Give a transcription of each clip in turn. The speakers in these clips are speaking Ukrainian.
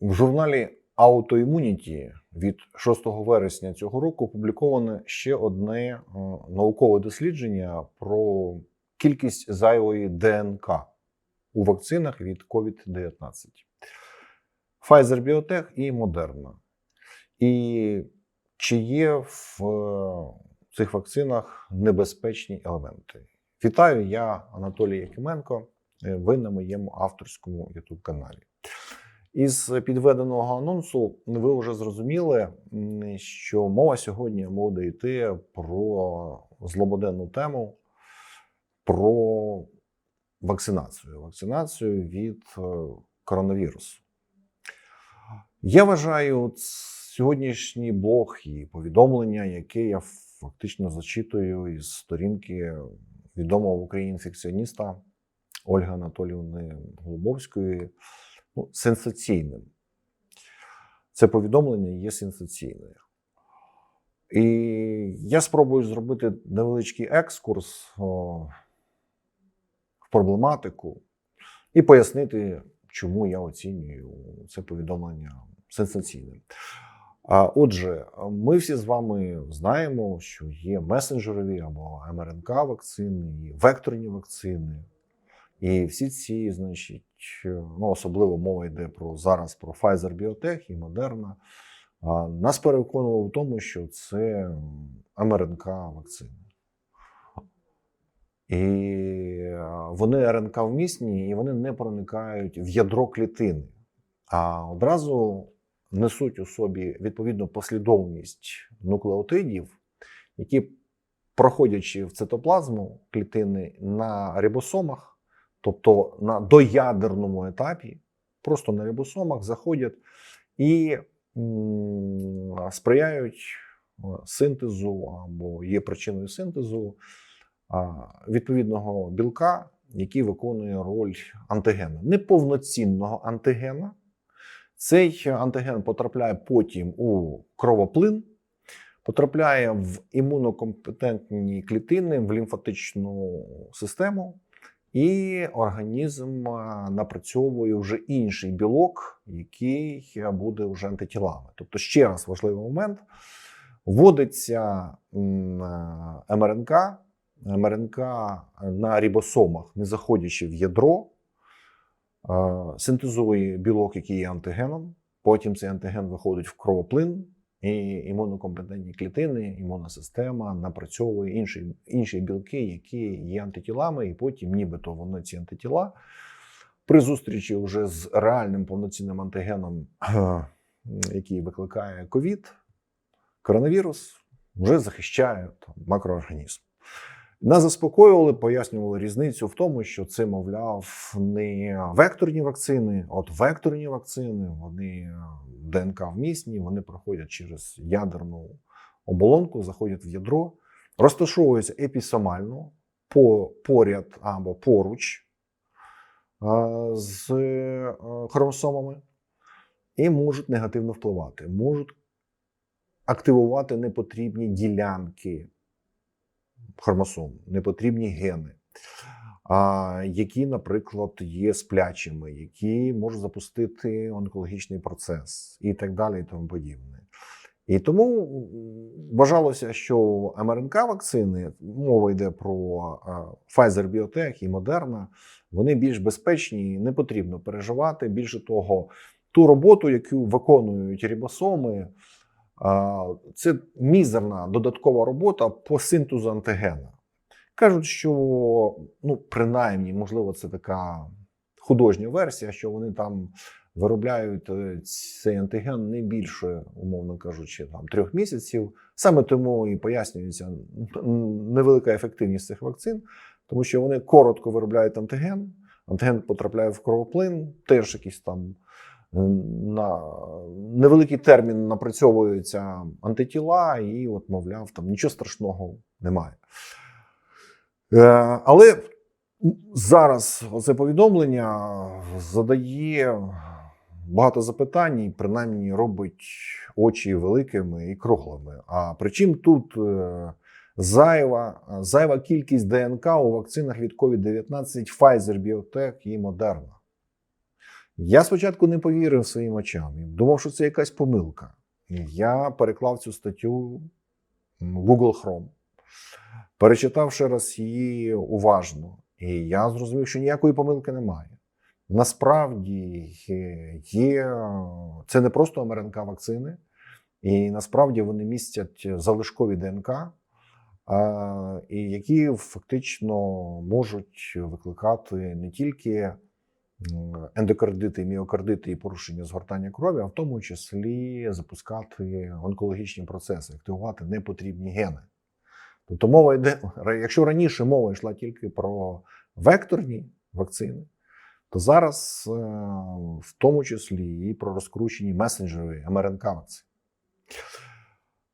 В журналі Autoimmunity від 6 вересня цього року опубліковане ще одне е, наукове дослідження про кількість зайвої ДНК у вакцинах від COVID-19. Pfizer Biotech і Moderna. І чи є в е, цих вакцинах небезпечні елементи? Вітаю, я Анатолій Якименко. Е, Ви на моєму авторському youtube каналі. Із підведеного анонсу ви вже зрозуміли, що мова сьогодні буде йти про злободенну тему, про вакцинацію. Вакцинацію від е, коронавірусу. Я вважаю сьогоднішній блог і повідомлення, яке я фактично зачитую із сторінки відомого в Україні інфекціоніста Ольги Анатоліївни Голубовської, ну, сенсаційним. Це повідомлення є сенсаційним. І я спробую зробити невеличкий екскурс о, в проблематику і пояснити, чому я оцінюю це повідомлення сенсаційним. А отже, ми всі з вами знаємо, що є месенджерові або МРНК вакцини, і векторні вакцини. І всі ці, значить, ну особливо мова йде про зараз про Pfizer Biotech і Moderna, нас переконувало в тому, що це МРНК вакцини. І вони РНК вмісні, і вони не проникають в ядро клітини, а одразу несуть у собі відповідну послідовність нуклеотидів, які, проходячи в цитоплазму клітини на рибосомах, тобто на доядерному етапі, просто на рибосомах заходять і сприяють е, синтезу або є причиною синтезу відповідного білка, який виконує роль антигена, неповноцінного антигена. Цей антиген потрапляє потім у кровоплин, потрапляє в імунокомпетентні клітини, в лімфатичну систему, і організм напрацьовує вже інший білок, який буде вже антитілами. Тобто, ще раз важливий момент: вводиться МРНК, МРНК на рибосомах, не заходячи в ядро, е, синтезує білок, який є антигеном. Потім цей антиген виходить в кровоплин, і імунокомпетентні клітини, імунна система напрацьовує інші, інші білки, які є антитілами, і потім, нібито вони ці антитіла, при зустрічі вже з реальним повноцінним антигеном, е, який викликає ковід, коронавірус, вже захищає там, макроорганізм. Нас заспокоювали, пояснювали різницю в тому, що це, мовляв, не векторні вакцини. От векторні вакцини, вони е, ДНК вмісні, вони проходять через ядерну оболонку, заходять в ядро, розташовуються епісомально по, поряд або поруч е, з е, хромосомами і можуть негативно впливати, можуть активувати непотрібні ділянки хромосом, непотрібні гени, які, наприклад, є сплячими, які можуть запустити онкологічний процес і так далі, і тому подібне. І тому вважалося, що МРНК вакцини, мова йде про Pfizer Biotech і Moderna, вони більш безпечні, не потрібно переживати. Більше того, ту роботу, яку виконують рибосоми, а, це мізерна додаткова робота по синтезу антигена. Кажуть, що ну, принаймні, можливо, це така художня версія, що вони там виробляють е, цей антиген не більше, умовно кажучи, там трьох місяців. Саме тому і пояснюється невелика ефективність цих вакцин, тому що вони коротко виробляють антиген. Антиген потрапляє в кровоплин, теж якийсь там на невеликий термін напрацьовуються антитіла, і, от, мовляв, там нічого страшного немає. Е, Але зараз це повідомлення задає багато запитань, і принаймні робить очі великими і круглими. А причому тут е, зайва, зайва кількість ДНК у вакцинах від COVID-19 Pfizer, Biotech і Moderna. Я спочатку не повірив своїм очам. Думав, що це якась помилка. Я переклав цю статтю в Google Chrome, перечитав ще раз її уважно, і я зрозумів, що ніякої помилки немає. Насправді є- є це не просто МРНК вакцини, і насправді вони містять залишкові ДНК, які фактично можуть викликати не тільки ендокардити, міокардити і порушення згортання крові, а в тому числі запускати онкологічні процеси, активувати непотрібні гени. Тобто мова йде, якщо раніше мова йшла тільки про векторні вакцини, то зараз е, в тому числі і про розкручені месенджери МРНК вакцин.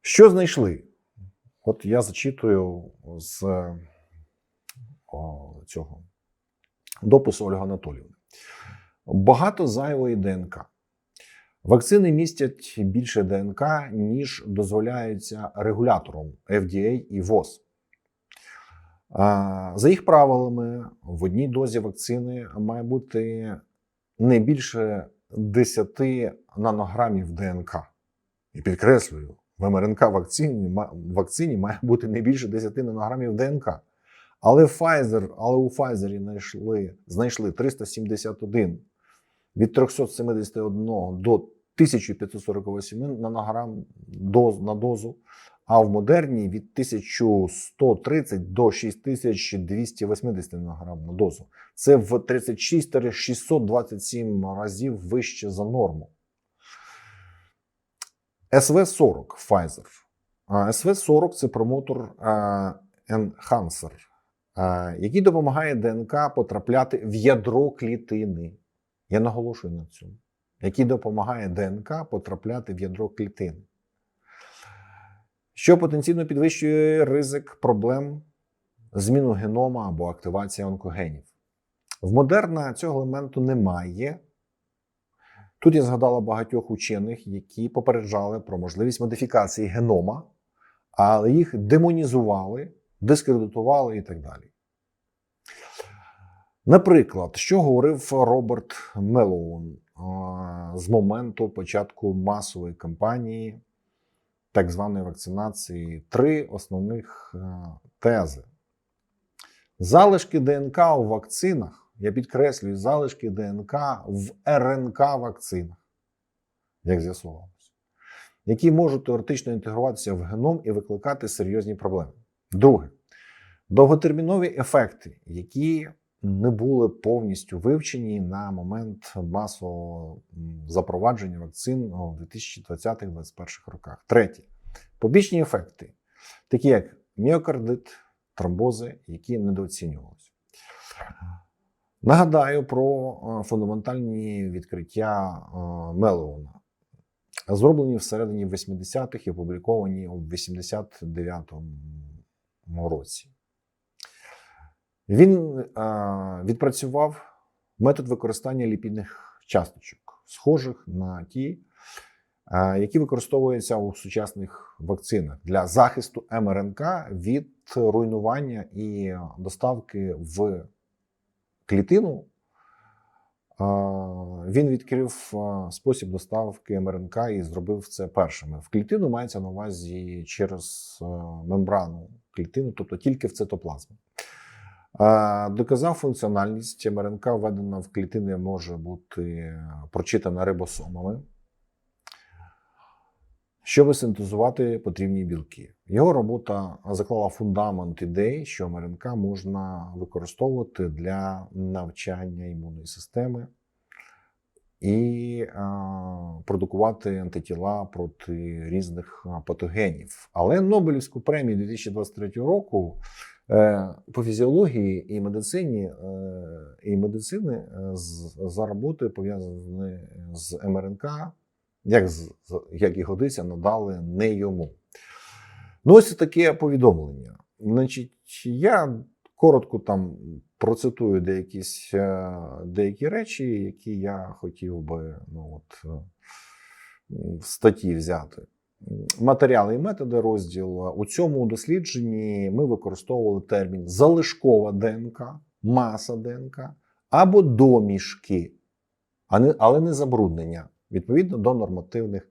Що знайшли? От я зачитую з о, цього допису Ольги Анатоліївни. Багато зайвої ДНК. Вакцини містять більше ДНК, ніж дозволяється регулятором FDA і ВОЗ. За їх правилами, в одній дозі вакцини має бути не більше 10 нанограмів ДНК. І підкреслюю, в МРНК вакцині, вакцині має бути не більше 10 нанограмів ДНК. Але Pfizer, але у Pfizer знайшли, знайшли 371 від 371 до 1548 нанограм доз, на дозу, а в модерні від 1130 до 6280 нанограм на дозу. Це в 36-627 разів вище за норму. СВ-40 Pfizer. СВ-40 це промотор а, Enhancer, який допомагає ДНК потрапляти в ядро клітини. Я наголошую на цьому. Який допомагає ДНК потрапляти в ядро клітини. Що потенційно підвищує ризик проблем зміну генома або активація онкогенів. В Модерна цього елементу немає. Тут я згадала багатьох учених, які попереджали про можливість модифікації генома, але їх демонізували, дискредитували і так далі. Наприклад, що говорив Роберт Мелоун з моменту початку масової кампанії так званої вакцинації, три основних е, тези. Залишки ДНК у вакцинах, я підкреслюю, залишки ДНК в РНК вакцинах, як з'ясувалося, які можуть теоретично інтегруватися в геном і викликати серйозні проблеми. Друге, довготермінові ефекти, які не були повністю вивчені на момент масового запровадження вакцин у 2020-2021 роках. Третє, побічні ефекти, такі як міокардит, тромбози, які недооцінювалися. Нагадаю про е, фундаментальні відкриття е, Мелеона, зроблені всередині 80-х і опубліковані у 89-му році. Він е, відпрацював метод використання ліпідних часточок, схожих на ті, е, які використовуються у сучасних вакцинах для захисту МРНК від руйнування і доставки в клітину. Він відкрив спосіб доставки МРНК і зробив це першими. В клітину мається на увазі через мембрану клітини, тобто тільки в цитоплазму. Е, Доказав функціональність МРНК, введена в клітини, може бути прочитана рибосомами, щоб синтезувати потрібні білки. Його робота заклала фундамент ідей, що МРНК можна використовувати для навчання імунної системи і е, продукувати антитіла проти різних е, патогенів. Але Нобелівську премію 2023 року е, по фізіології і медицині е, і медицини е, за роботою пов'язані з МРНК, як, як і годиться, надали не йому. Ну, ось таке повідомлення. Значить, я коротко там процитую деякі, деякі речі, які я хотів би ну, от, е, в статті взяти. Матеріали і методи розділ. У цьому дослідженні ми використовували термін залишкова ДНК, маса ДНК або домішки але не забруднення відповідно до нормативних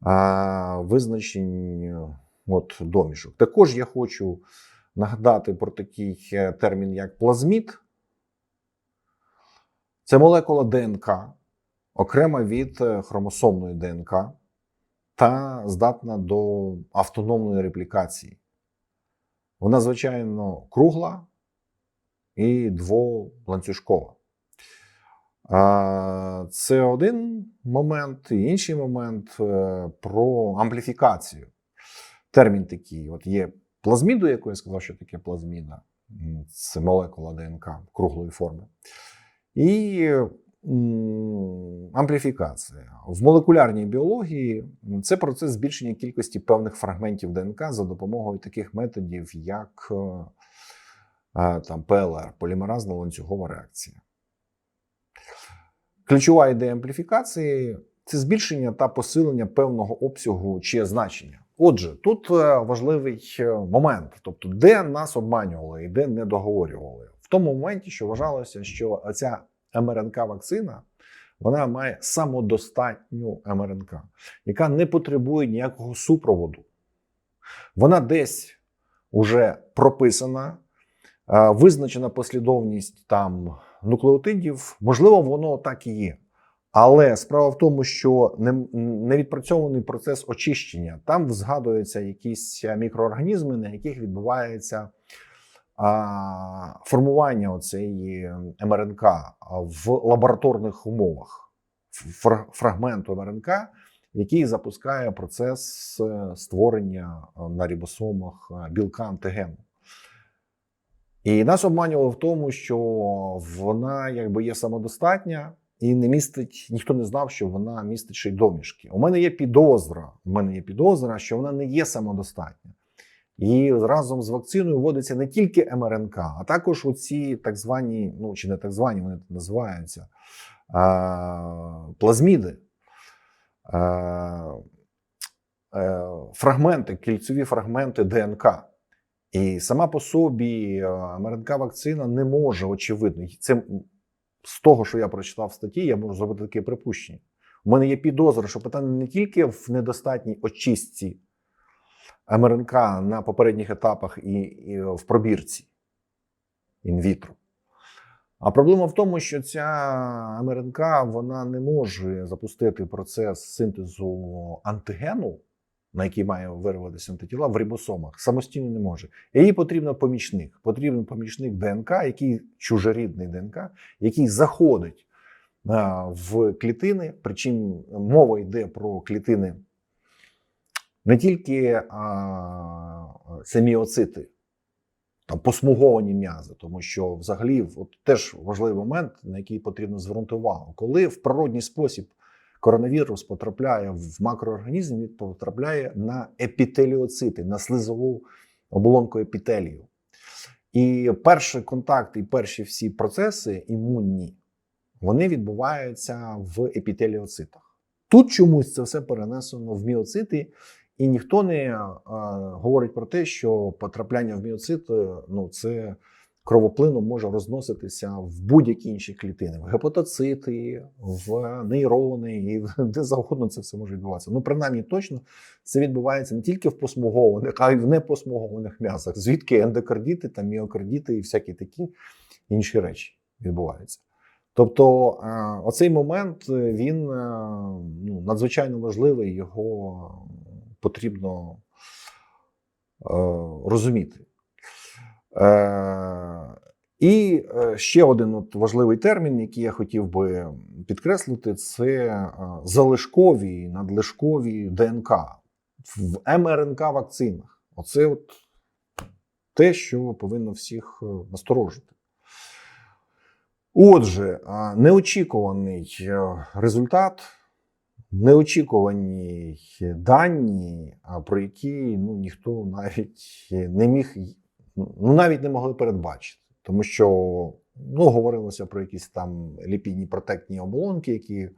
а, визначень от, домішок. Також я хочу нагадати про такий е, термін, як плазмід. Це молекула ДНК, окрема від е, хромосомної ДНК та здатна до автономної реплікації. Вона, звичайно, кругла і дволанцюжкова. Це один момент, і інший момент е, про ампліфікацію. Термін такий: от є плазміду, яку я сказав, що таке плазміда. Це молекула ДНК круглої форми. І ампліфікація. В молекулярній біології це процес збільшення кількості певних фрагментів ДНК за допомогою таких методів, як е, е, там, ПЛР, полімеразна ланцюгова реакція. Ключова ідея ампліфікації це збільшення та посилення певного обсягу чи значення. Отже, тут е, важливий момент, тобто, де нас обманювали і де не договорювали. В тому моменті, що вважалося, що ця МРНК-вакцина вона має самодостатню МРНК, яка не потребує ніякого супроводу. Вона десь уже прописана, е, визначена послідовність там нуклеотидів. Можливо, воно так і є. Але справа в тому, що не, відпрацьований процес очищення. Там згадуються якісь мікроорганізми, на яких відбувається формування оцеї МРНК в лабораторних умовах, фрагменту МРНК, який запускає процес е, створення е, на рибосомах е, білка антигену. І нас обманювали в тому, що вона якби є самодостатня і не містить, ніхто не знав, що вона містить ще й домішки. У мене є підозра. У мене є підозра, що вона не є самодостатня. І разом з вакциною вводиться не тільки МРНК, а також оці так звані, ну чи не так звані, вони тут називаються плазміди. Е, фрагменти, кільцеві фрагменти ДНК. І сама по собі МРНК-вакцина не може, очевидно, це з того, що я прочитав в статті, я можу зробити таке припущення. У мене є підозра, що питання не тільки в недостатній очистці МРНК на попередніх етапах і, і в пробірці інвітро. А проблема в тому, що ця МРНК вона не може запустити процес синтезу антигену, на який має вирватися антитіла в рибосомах, самостійно не може. Їй потрібен помічник. Потрібен помічник ДНК, який чужорідний ДНК, який заходить в клітини. Причому мова йде про клітини не тільки а, це міоцити, там посмуговані м'язи, тому що взагалі от теж важливий момент, на який потрібно звернути увагу, коли в природній спосіб коронавірус потрапляє в макроорганізм, він потрапляє на епітеліоцити, на слизову оболонку епітелію. І перший контакт, і перші всі процеси імунні, вони відбуваються в епітеліоцитах. Тут чомусь це все перенесено в міоцити, і ніхто не а, говорить про те, що потрапляння в міоцит ну, це кровоплином може розноситися в будь-які інші клітини, в гепатоцити, в нейрони, і де завгодно це все може відбуватися. Ну, принаймні, точно це відбувається не тільки в посмугованих, а й в непосмугованих м'ясах, звідки ендокардіти, та міокардіти і всякі такі інші речі відбуваються. Тобто е, оцей момент він е, ну, надзвичайно важливий, його потрібно е, розуміти. Е, І е, ще один от важливий термін, який я хотів би підкреслити, це залишкові надлишкові ДНК в МРНК вакцинах. Оце от те, що повинно всіх насторожити. Отже, неочікуваний результат, неочікувані дані, про які ну, ніхто навіть не міг ну, навіть не могли передбачити, тому що ну, говорилося про якісь там ліпідні протектні оболонки, які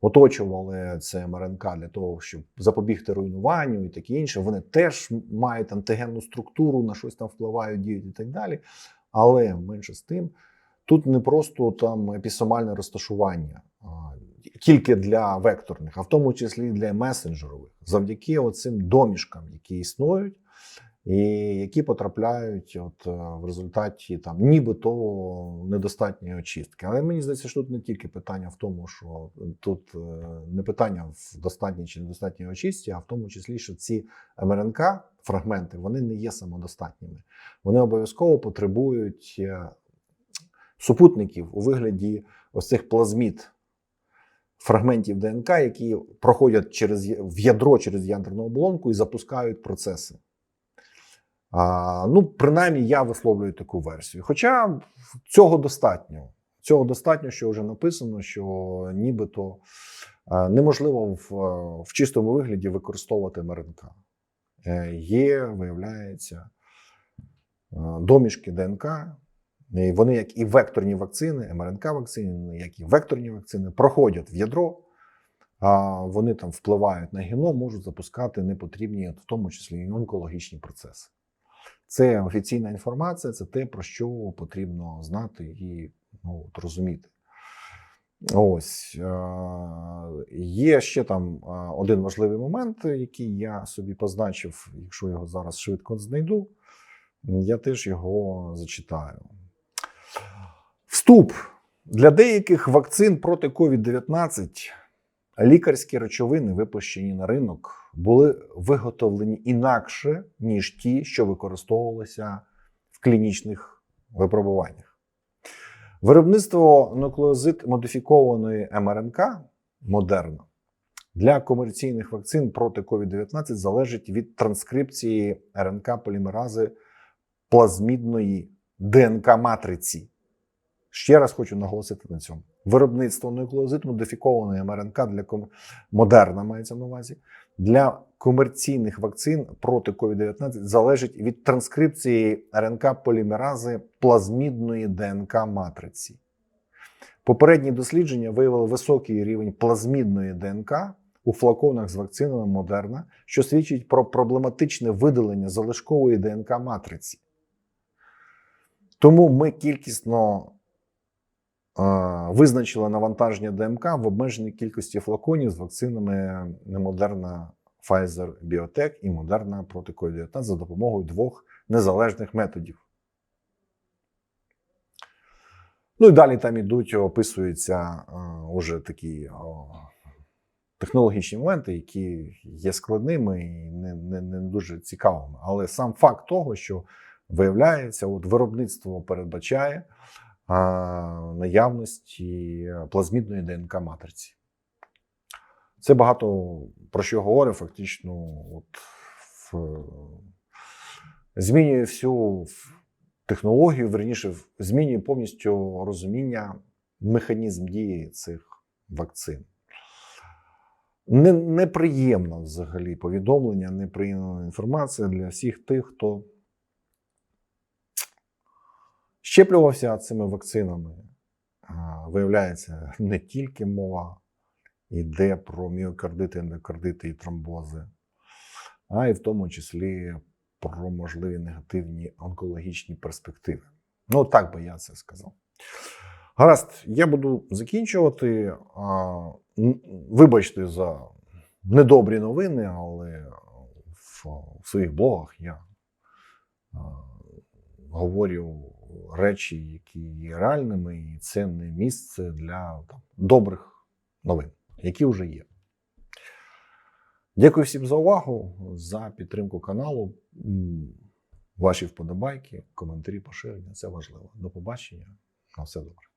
оточували це МРНК для того, щоб запобігти руйнуванню і таке інше. Вони теж мають антигенну структуру, на щось там впливають, діють і так далі. Але менше з тим, тут не просто там епісомальне розташування тільки для векторних, а в тому числі і для месенджерових, завдяки оцим домішкам, які існують, і які потрапляють от, е, в результаті там, нібито недостатньої очистки. Але мені здається, що тут не тільки питання в тому, що тут е, не питання в достатній чи недостатній очисті, а в тому числі, що ці МРНК фрагменти вони не є самодостатніми. Вони обов'язково потребують е, супутників у вигляді ось цих плазмід фрагментів ДНК, які проходять через в ядро через ядерну оболонку і запускають процеси. А, ну, принаймні, я висловлюю таку версію. Хоча цього достатньо. Цього достатньо, що вже написано, що нібито е, неможливо в, е, в чистому вигляді використовувати МРНК. Е, Є, виявляється, домішки ДНК. Вони, як і векторні вакцини, МРНК-вакцини, як і векторні вакцини, проходять в ядро, а вони там впливають на геном, можуть запускати непотрібні, в тому числі і онкологічні процеси. Це офіційна інформація, це те, про що потрібно знати і ну, от, розуміти. Ось е, є ще там е, один важливий момент, який я собі позначив, якщо його зараз швидко знайду, я теж його зачитаю. Вступ для деяких вакцин проти COVID-19 лікарські речовини, випущені на ринок, були виготовлені інакше, ніж ті, що використовувалися в клінічних випробуваннях. Виробництво нуклеозид модифікованої МРНК Модерна для комерційних вакцин проти COVID-19 залежить від транскрипції РНК полімерази плазмідної ДНК-матриці. Ще раз хочу наголосити на цьому. Виробництво нуклеозид модифікованої МРНК для ком... Модерна мається на увазі для комерційних вакцин проти COVID-19 залежить від транскрипції РНК полімерази плазмідної ДНК матриці. Попередні дослідження виявили високий рівень плазмідної ДНК у флаконах з вакцинами Модерна, що свідчить про проблематичне видалення залишкової ДНК матриці. Тому ми кількісно визначили навантаження ДМК в обмеженій кількості флаконів з вакцинами Moderna Pfizer Biotech і Moderna проти COVID-19 за допомогою двох незалежних методів. Ну і далі там ідуть, описуються уже такі о, технологічні моменти, які є складними і не, не, не дуже цікавими. Але сам факт того, що виявляється, от виробництво передбачає наявності плазмідної ДНК матриці. Це багато про що говорить, фактично, от, в, змінює всю технологію, верніше, змінює повністю розуміння механізм дії цих вакцин. Не, неприємна взагалі повідомлення, неприємна інформація для всіх тих, хто щеплювався цими вакцинами. Виявляється, не тільки мова йде про міокардити, ендокардити і тромбози, а й в тому числі про можливі негативні онкологічні перспективи. Ну, так би я це сказав. Гаразд, я буду закінчувати. Вибачте за недобрі новини, але в, своїх блогах я говорю речі, які є реальними, і це не місце для там, добрих новин, які вже є. Дякую всім за увагу, за підтримку каналу. Ваші вподобайки, коментарі, поширення це важливо. До побачення. На все добре.